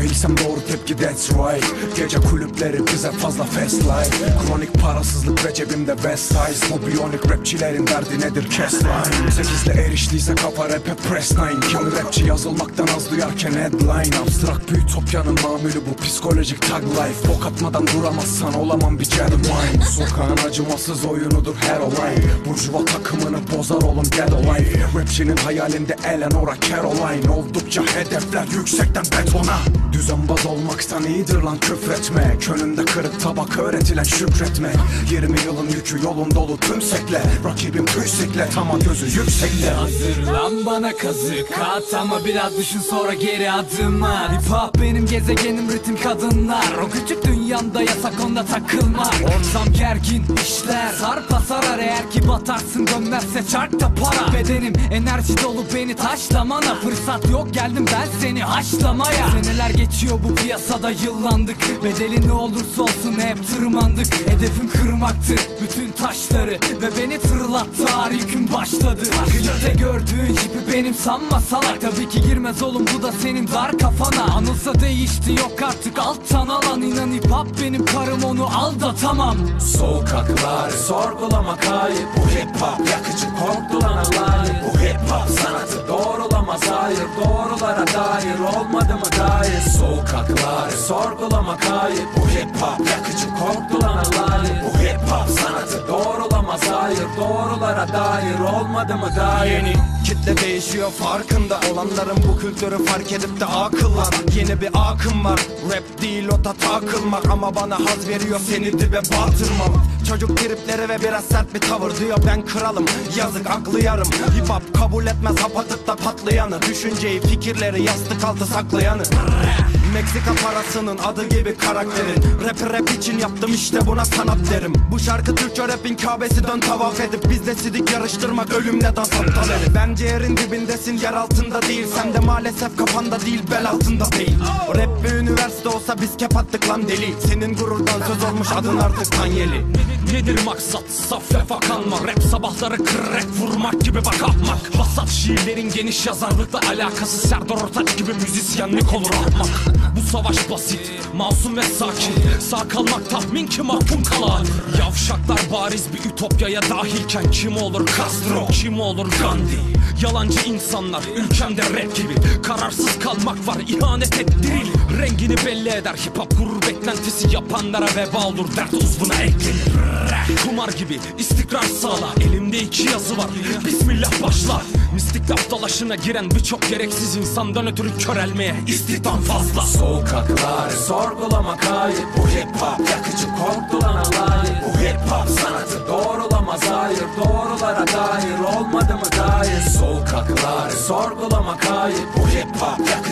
Cahilsem doğru tepki that's right. Gece kulüpleri bize fazla fast life. Kronik parasızlık ve cebimde best size. Bu rapçilerin derdi nedir? Kes line. Sekizle eriştiyse kafa rap'e press nine. Kimi rapçi yazılmaktan az duyarken headline. Abstrak bir ütopyanın mamülü bu psikolojik tag life. Bok atmadan duramazsan olamam bir Jedi mind Sokağın acımasız oyunudur her olay. Burjuva takımını bozar oğlum dead olay Rapçinin hayalinde Eleanora Caroline. Oldukça hedefler yüksekten betona Düzenbaz olmaktan iyidir lan küfretme. Önünde kırık tabak öğretilen şükretme. 20 yılın yükü yolun dolu tümsekle Rakibim tüysekle tama gözü yüksekle. Hazırlan bana kazık at ama biraz düşün sonra geri adım at Hip hop benim gezegenim ritim kadınlar. O küçük dünyamda yasak onda takılma. Ortam gergin işler Sarpa sarar. Eğer ki batarsın dönmezse çarkta para. Bedenim enerji dolu beni taşlamana. Fırsat yok geldim ben seni haşlamaya. Seneler geçiyor bu piyasada yıllandık. Bedeli ne olursa olsun hep tırmandık. Hedefim kırmaktı bütün taşları. Ve beni tırlattı ağır yüküm başladı. Klipte gördüğün jipi benim sanma salak. Tabii ki girmez oğlum bu da senin dar kafana. Anılsa değişti yok artık alttan alan. İnan hip hop benim karım onu aldatamam. Sokaklar sorgulama kayıp. Bu hip hop yakıcı korktulan alayı Bu Doğrulara dair olmadı mı dair? Sokaklar sorgulama kayıp. Bu hip hop yakıcı korktulan alayı Bu hip hop sanatı doğrulamaz hayır Doğrulara dair olmadı mı dair? Yeni kitle değişiyor farkında. Olanların bu kültürü fark edip de akıllan Yeni bir akım var. Rap değil o da takılmak. Ama bana haz veriyor seni dibe batırmam Çocuk tripleri ve biraz sert bir tavır diyor ben kralım Yazık aklı yarım. Hip hop kabul etmez hapatıp da patlayanı. Düşünceyi fikirleri yastık altı saklayanı Meksika parasının adı gibi karakterin. Rap rap için yaptım işte buna sanat derim. Bu şarkı Türkçe rapin kabesi dön tavaf edip Bizle sidik yarıştırmak ölümle dans aptal herif. Bence yerin dibindesin yer altında değil. Sen de maalesef kafanda değil bel altında değil. Rap bir üniversite olsa biz kep attık lan deli. Senin gururdan söz olmuş adın artık Kanyeli. Nedir maksat? Saf lafa kanma Rap sabahları kırrek vurmak gibi bak ahmak Basat şiirlerin geniş yazarlıkla alakası Serdar Ortaç gibi müzisyenlik olur ahmak Bu savaş basit, masum ve sakin. Sağ kalmak tahmin ki mahkum kalan. Yavşaklar bariz bir ütopyaya dahilken Kim olur Castro, kim olur Gandhi? Yalancı insanlar ülkemde rap gibi. Kararsız kalmak var ihanet ettiril Rengini belli eder hip hop gurur beklentisi yapanlara veba olur Dert uzvuna eklenir Kumar gibi istikrar sağla. Elimde iki yazı var. Bismillah başla Mistik laf giren birçok gereksiz insandan ötürü körelmeye istihdam fazla. Sokaklar sorgulama kayıp Bu hip hop yakıcı korktulan alayı. Bu hip hop sanatı doğrulamaz hayır. Doğrulara dair olmadı mı dair Sokaklar sorgulama kayıp Bu hip hop yakıcı